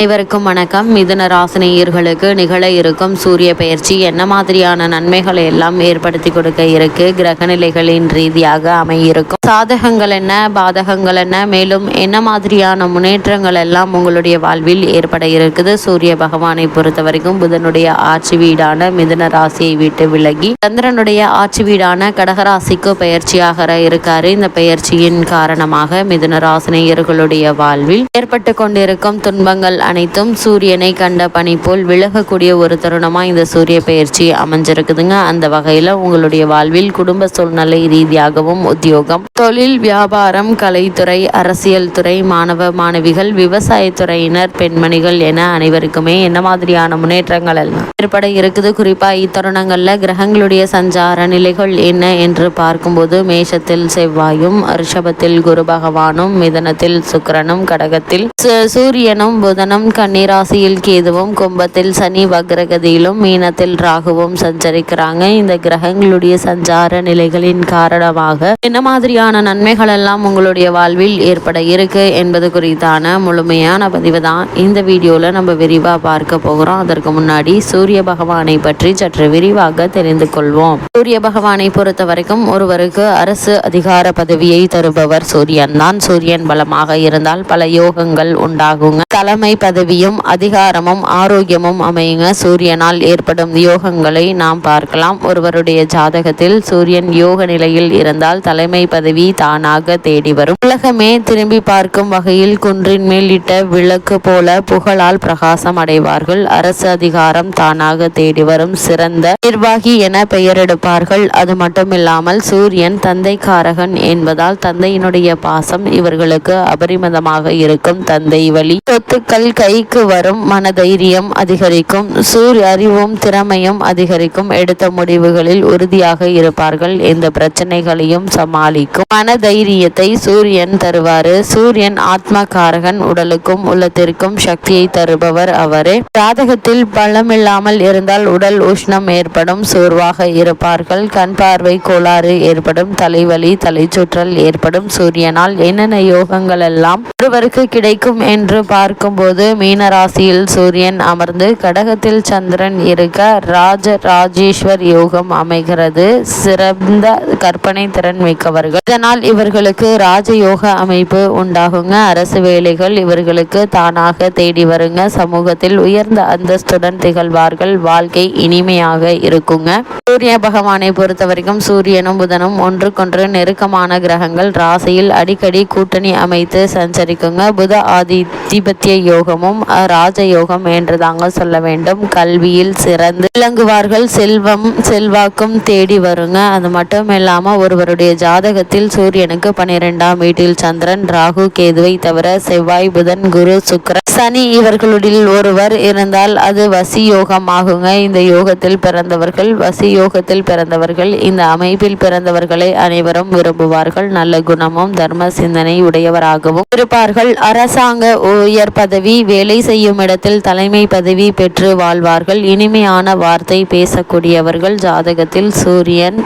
அனைவருக்கும் வணக்கம். மிதுன ராசினியர்களுக்கு நிகழ இருக்கும் சூரிய பயிற்சி என்ன மாதிரியான நன்மைகளை எல்லாம் ஏற்படுத்தி கொடுக்க இருக்கு? கிரகநிலைகளின் ரீதியாக அமையிருக்கும். சாதகங்கள் என்ன? பாதகங்கள் என்ன? மேலும் என்ன மாதிரியான முன்னேற்றங்கள் எல்லாம் உங்களுடைய வாழ்வில் ஏற்பட இருக்குது? சூரிய பகவானை பொறுத்த வரைக்கும் புதனுடைய ஆட்சி வீடான மிதுன ராசியை விட்டு விலகி சந்திரனுடைய ஆட்சி வீடான கடகராசிக்கு பயிற்சியாக இருக்காரு. இந்த பயிற்சியின் காரணமாக மிதுன ராசினியர்களுடைய வாழ்வில் ஏற்பட்டு கொண்டிருக்கும் துன்பங்கள் அனைத்தும் சூரியனை கண்ட பனி போல் விலகக்கூடிய ஒரு தருணமா இந்த சூரிய பயிற்சி அமைஞ்சிருக்குதுங்க. அந்த வகையில உங்களுடைய வாழ்வில் குடும்ப சூழ்நிலை ரீதியாகவும் உத்தியோகம் தொழில் வியாபாரம் கலைத்துறை அரசியல் துறை மாணவ மாணவிகள் விவசாயத்துறையினர் பெண்மணிகள் என அனைவருக்குமே என்ன மாதிரியான முன்னேற்றங்கள் எல்லாம் ஏற்பட இருக்குது. குறிப்பா இத்தருணங்கள்ல கிரகங்களுடைய சஞ்சார நிலைகள் என்ன என்று பார்க்கும்போது மேஷத்தில் செவ்வாயும் ரிஷபத்தில் குரு பகவானும் மிதனத்தில் சுக்கிரனும் கடகத்தில் சூரியனும் புதனும் கன்னிராசியில் கேதுவும் கும்பத்தில் சனி வக்ரகதியிலும் மீனத்தில் ராகுவும் சஞ்சரிக்கிறாங்க. இந்த கிரகங்களுடைய சஞ்சார நிலைகளின் காரணமாக என்ன மாதிரியான நன்மைகள் எல்லாம் உங்களுடைய வாழ்வில் ஏற்பட இருக்கு என்பது குறித்தான முழுமையான பதிவு தான் இந்த வீடியோல நம்ம விரிவா பார்க்க போகிறோம். அதற்கு முன்னாடி சூரிய பகவானை பற்றி சற்று விரிவாக தெரிந்து கொள்வோம். சூரிய பகவானை பொறுத்த வரைக்கும் ஒருவருக்கு அரசு அதிகார பதவியை தருபவர் சூரியன் தான் சூரியன் பலமாக இருந்தால் பல யோகங்கள் உண்டாகுங்க. தலைமை பதவியும் அதிகாரமும் ஆரோக்கியமும் அமையுங்க. சூரியனால் ஏற்படும் யோகங்களை நாம் பார்க்கலாம். ஒருவருடைய ஜாதகத்தில் சூரியன் யோக நிலையில் இருந்தால் தலைமை பதவி தானாக தேடி வரும். உலகமே திரும்பி பார்க்கும் வகையில் குன்றின் மேல் விளக்கு போல புகழால் பிரகாசம் அடைவார்கள். அரசு அதிகாரம் தானாக தேடி வரும். சிறந்த நிர்வாகி என பெயரெடுப்பார்கள் அது மட்டுமில்லாமல் சூரியன் தந்தைக்காரகன் என்பதால் தந்தையினுடைய பாசம் இவர்களுக்கு அபரிமிதமாக இருக்கும். தந்தை வழி சொத்துக்கள் கைக்கு வரும் மனதைரியம் அதிகரிக்கும். சூரிய அறிவும் திறமையும் அதிகரிக்கும். எடுத்த முடிவுகளில் உறுதியாக இருப்பார்கள். எந்த பிரச்சனைகளையும் சமாளிக்கும். மனதைரியத்தை சூரியன் தருவாரு. சூரியன் ஆத்மகாரகன் உடலுக்கும் உள்ளத்திற்கும் சக்தியை தருபவர் அவரே. ஜாதகத்தில் பலமில்லாமல் இருந்தால் உடல் உஷ்ணம் ஏற்படும். சோர்வாக இருப்பார்கள். கண் பார்வை கோளாறு ஏற்படும். தலைவலி தலைச்சுற்றல் ஏற்படும். சூரியனால் என்னென்ன யோகங்கள் எல்லாம் ஒருவருக்கு கிடைக்கும் என்று பார்க்கும்போது மீன ராசியில் சூரியன் அமர்ந்து கடகத்தில் சந்திரன் இருக்க ராஜ ராஜேஸ்வர் யோகம் அமைகிறது. சிறந்த கற்பனை திறன் மிக்கவர்கள். இதனால் இவர்களுக்கு ராஜயோக அமைப்பு உண்டாகுங்க. அரசு வேலைகள் இவர்களுக்கு தானாக தேடி வருங்க. சமூகத்தில் உயர்ந்த அந்தஸ்துடன் திகழ்வார்கள். வாழ்க்கை இனிமையாக இருக்குங்க. சூரிய பகவானை பொறுத்த வரைக்கும் சூரியனும் புதனும் ஒன்றுக்கொன்று நெருக்கமான கிரகங்கள். ராசியில் அடிக்கடி கூட்டணி அமைத்து சஞ்சரிக்குங்க. புத ஆதிபத்திய யோகமும் ராஜயோகம் என்று தாங்க சொல்ல வேண்டும். கல்வியில் சிறந்து விளங்குவார்கள். செல்வம் செல்வாக்கும் தேடி வருங்க. அது மட்டும் இல்லாமல் ஒருவருடைய ஜாதகத்தில் சூரியனுக்கு பன்னிரெண்டாம் வீட்டில் சந்திரன் ராகு கேதுவை தவிர செவ்வாய் புதன் குரு சுக்கிரன் சனி இவர்களுடைய ஒருவர் இருந்தால் அது வசி யோகம் ஆகுங்க இந்த யோகத்தில் பிறந்தவர்கள் வசி யோகத்தில் பிறந்தவர்கள் இந்த அமைப்பில் பிறந்தவர்களை அனைவரும் விரும்புவார்கள். நல்ல குணமும் தர்ம சிந்தனை உடையவராகவும் இருப்பார்கள். அரசாங்க உயர் பதவி வேலை செய்யும் இடத்தில் தலைமை பதவி பெற்று வாழ்வார்கள். இனிமையான வார்த்தை பேசக்கூடியவர்கள். ஜாதகத்தில் சூரியன்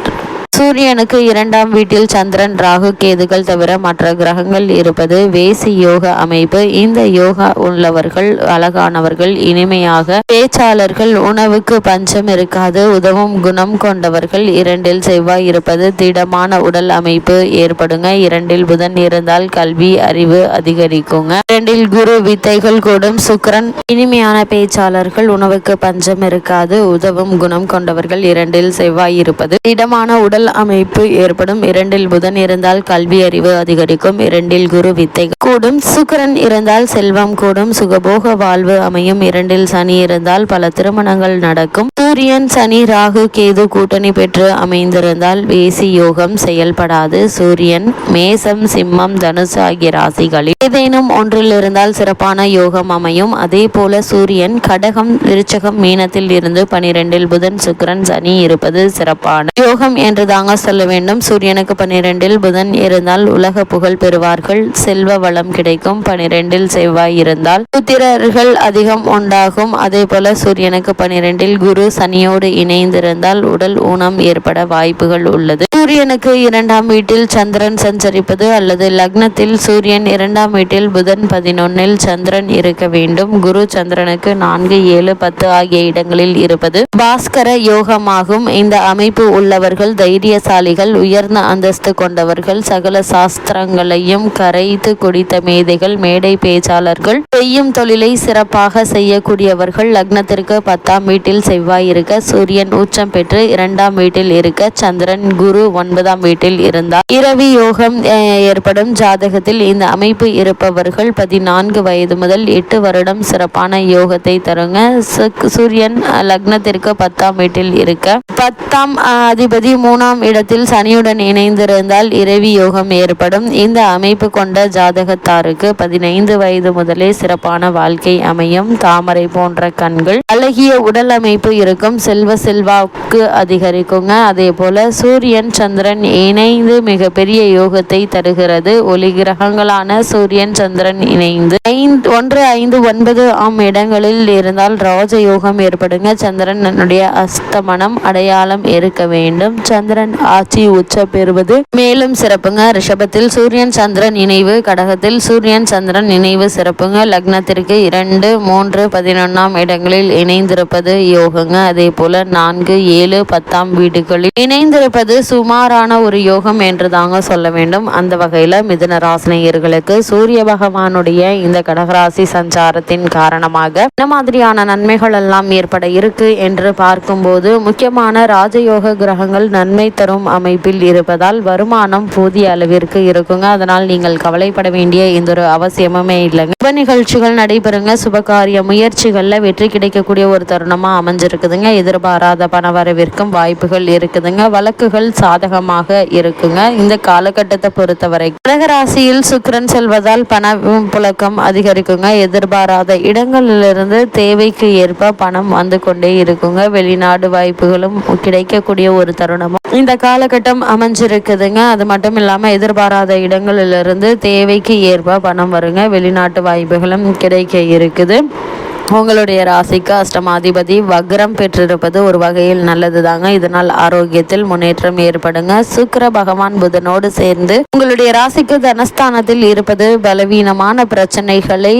சூரியனுக்கு இரண்டாம் வீட்டில் சந்திரன் ராகு கேதுகள் தவிர மற்ற கிரகங்கள் இருப்பது வேசி யோக அமைப்பு. இந்த யோகா உள்ளவர்கள் அழகானவர்கள் இனிமையாக பேச்சாளர்கள் உணவுக்கு பஞ்சம் இருக்காது உதவும் குணம் கொண்டவர்கள். இரண்டில் செவ்வாய் இருப்பது திடமான உடல் அமைப்பு. ஏற்படுங்க. இரண்டில் புதன் இருந்தால் கல்வி அறிவு அதிகரிக்குங்க. இரண்டில் குரு வித்தைகள் கூடும். சுக்கிரன் இனிமையான பேச்சாளர்கள் உணவுக்கு பஞ்சம் இருக்காது உதவும் குணம் கொண்டவர்கள். இரண்டில் செவ்வாய் இருப்பது திடமான உடல் அமைப்பு ஏற்படும். இரண்டில் புதன் இருந்தால் கல்வி அறிவு அதிகரிக்கும். இரண்டில் குரு வித்தை கூடும். சுக்கரன் இருந்தால் செல்வம் கூடும். சுகபோக வாழ்வு அமையும். இரண்டில் சனி இருந்தால் பல திருமணங்கள் நடக்கும். சூரியன் சனி ராகு கேது கூட்டணி பெற்று அமைந்திருந்தால் வேசி யோகம் செயல்படாது. சூரியன் மேசம் சிம்மம் தனுசு ஆகிய ராசிகளில் ஏதேனும் ஒன்றில் இருந்தால் சிறப்பான யோகம் அமையும். அதே போல சூரியன் கடகம் விருச்சகம் மீனத்தில் இருந்து பனிரெண்டில் புதன் சுக்கரன் சனி இருப்பது சிறப்பான யோகம் என்று தாங்க சொல்ல வேண்டும். சூரியனுக்கு பன்னிரெண்டில் புதன் இருந்தால் உலக புகழ் பெறுவார்கள். செல்வ வளம் கிடைக்கும். பனிரெண்டில் செவ்வாய் இருந்தால் புத்திரர்கள் அதிகம் உண்டாகும். அதே போல சூரியனுக்கு பனிரெண்டில் குரு சனியோடு இணைந்திருந்தால் உடல் ஊனம் ஏற்பட வாய்ப்புகள் உள்ளது. சூரியனுக்கு இரண்டாம் வீட்டில் சந்திரன் சஞ்சரிப்பது அல்லது லக்னத்தில் சூரியன் இரண்டாம் வீட்டில் புதன் பதினொன்னில் சந்திரன் இருக்க வேண்டும். குரு சந்திரனுக்கு நான்கு ஏழு பத்து ஆகிய இடங்களில் இருப்பது. பாஸ்கர யோகமாகும். இந்த அமைப்பு உள்ளவர்கள் தைரியசாலிகள் உயர்ந்த அந்தஸ்து கொண்டவர்கள் சகல சாஸ்திரங்களையும் கரைத்து குடித்த மேதைகள் மேடை பேச்சாளர்கள் செய்யும் தொழிலை சிறப்பாக செய்யக்கூடியவர்கள் லக்னத்திற்கு பத்தாம் வீட்டில் செவ்வாய் இருக்க சூரியன் உச்சம் பெற்று இரண்டாம் வீட்டில் இருக்க சந்திரன் குரு ஒன்பதாம் வீட்டில் இருந்தார். இரவி யோகம் ஏற்படும் ஜாதகத்தில் இந்த அமைப்பு இருப்பவர்கள் பதினான்கு வயது முதல் எட்டு வருடம் சிறப்பான யோகத்தை தருங்க. சூரியன் லக்னத்திற்கு பத்தாம் வீட்டில் இருக்க பத்தாம் அதிபதி மூணாம் இடத்தில் சனியுடன் இணைந்திருந்தால் இரவி யோகம் ஏற்படும். இந்த அமைப்பு கொண்ட ஜாதகத்தாருக்கு பதினைந்து வயது முதலே சிறப்பான வாழ்க்கை அமையும். தாமரை போன்ற கண்கள். அழகிய உடல் அமைப்பு இருக்கும். செல்வ செல்வாக்கு அதிகரிக்குங்க. அதே போல சூரியன் சந்திரன் இணைந்து மிகப்பெரிய யோகத்தை தருகிறது. ஒளி கிரகங்களான சூரியன் சந்திரன் இணைந்து ஐந்து ஒன்று ஐந்து ஒன்பது ஆம் இடங்களில் இருந்தால் ராஜ யோகம் ஏற்படுங்க. சந்திரன் அஸ்தமனம் அடையாளம் இருக்க வேண்டும். சந்திரன் ஆட்சி உச்ச பெறுவது மேலும் சிறப்புங்க ரிஷபத்தில் சூரியன் சந்திரன் இணைவு கடகத்தில் சூரியன் சந்திரன் இணைவு சிறப்புங்க. லக்னத்திற்கு இரண்டு மூன்று பதினொன்னாம் இடங்களில் இணைந்திருப்பது யோகங்க. அதே போல நான்கு ஏழு பத்தாம் வீடுகளில் இணைந்திருப்பது சுமாரான ஒரு யோகம் என்று தாங்க சொல்ல வேண்டும். அந்த வகையில் மிதுன ராசினியர்களுக்கு சூரிய பகவானுடைய இந்த கடகராசி சஞ்சாரத்தின் காரணமாக என்ன மாதிரியான நன்மைகள் எல்லாம் ஏற்பட இருக்கு என்று பார்க்கும்போது முக்கியமான ராஜயோக கிரகங்கள் நன்மை தரும் அமைப்பில் இருப்பதால் வருமானம் போதிய அளவிற்கு இருக்குங்க. அதனால் நீங்கள் கவலைப்பட வேண்டிய இந்த ஒரு அவசியமுமே இல்லைங்க. சுப நிகழ்ச்சிகள் நடைபெறுங்க. சுபகாரிய முயற்சிகளில் வெற்றி கிடைக்கக்கூடிய ஒரு தருணமாக அமைஞ்சிருக்குதுங்க. எதிர்பாராத பண வரவிற்கும் வாய்ப்புகள் இருக்குதுங்க. வழக்குகள் சாதகமாக இருக்குங்க. இந்த காலகட்டத்தை பொறுத்தவரை கடகராசியில் சுக்கரன் செல்வதால் பண புழக்கம் அதிகரிக்குங்க. எதிர்பாராத இடங்களிலிருந்து தேவைக்கு ஏற்ப பணம் வந்து கொண்டே இருக்குங்க. வெளிநாடு வாய்ப்புகளும் கிடைக்கக்கூடிய ஒரு தருணமும் இந்த காலகட்டம் அமைஞ்சிருக்குதுங்க. அது மட்டும் இல்லாமல் எதிர்பாராத இடங்களிலிருந்து தேவைக்கு ஏற்ப பணம் வருங்க. வெளிநாட்டு வாய்ப்புகளும் கிடைக்க இருக்குது. உங்களுடைய ராசிக்கு அஷ்டமாதிபதி வக்ரம் பெற்றிருப்பது ஒரு வகையில் நல்லது தாங்க இதனால் ஆரோக்கியத்தில் முன்னேற்றம் ஏற்படுங்க. சுக்கர பகவான் புதனோடு சேர்ந்து உங்களுடைய ராசிக்கு தனஸ்தானத்தில் இருப்பது பலவீனமான பிரச்சனைகளை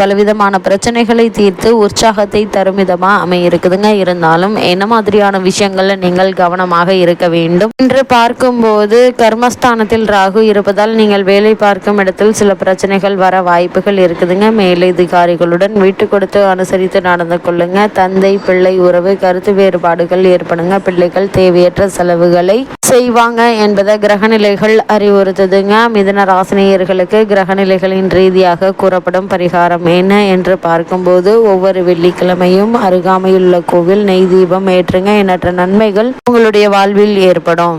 பலவிதமான பிரச்சனைகளை தீர்த்து உற்சாகத்தை தரும் விதமா அமையிருக்குதுங்க. இருந்தாலும் என்ன மாதிரியான விஷயங்கள்ல நீங்கள் கவனமாக இருக்க வேண்டும்? என்று பார்க்கும்போது கர்மஸ்தானத்தில் ராகு இருப்பதால் நீங்கள் வேலை பார்க்கும் இடத்தில் சில பிரச்சனைகள் வர வாய்ப்புகள் இருக்குதுங்க. மேலதிகாரிகளுடன் வீட்டு கொடுத்து அனுசரித்து நடந்து கொள்ளுங்க. தந்தை பிள்ளை உறவு கருத்து வேறுபாடுகள் ஏற்படுங்க. பிள்ளைகள் தேவையற்ற செலவுகளை செய்வாங்க என்பதை கிரகநிலைகள் அறிவுறுத்துதுங்க. மிதன ராசினியர்களுக்கு கிரகநிலைகளின் ரீதியாக கூறப்படும் பரிகாரம் என்ன என்று பார்க்கும்போது ஒவ்வொரு வெள்ளிக்கிழமையும் அருகாமையுள்ள கோவில் நெய் தீபம் ஏற்றுங்க. எண்ணற்ற நன்மைகள் உங்களுடைய வாழ்வில் ஏற்படும்.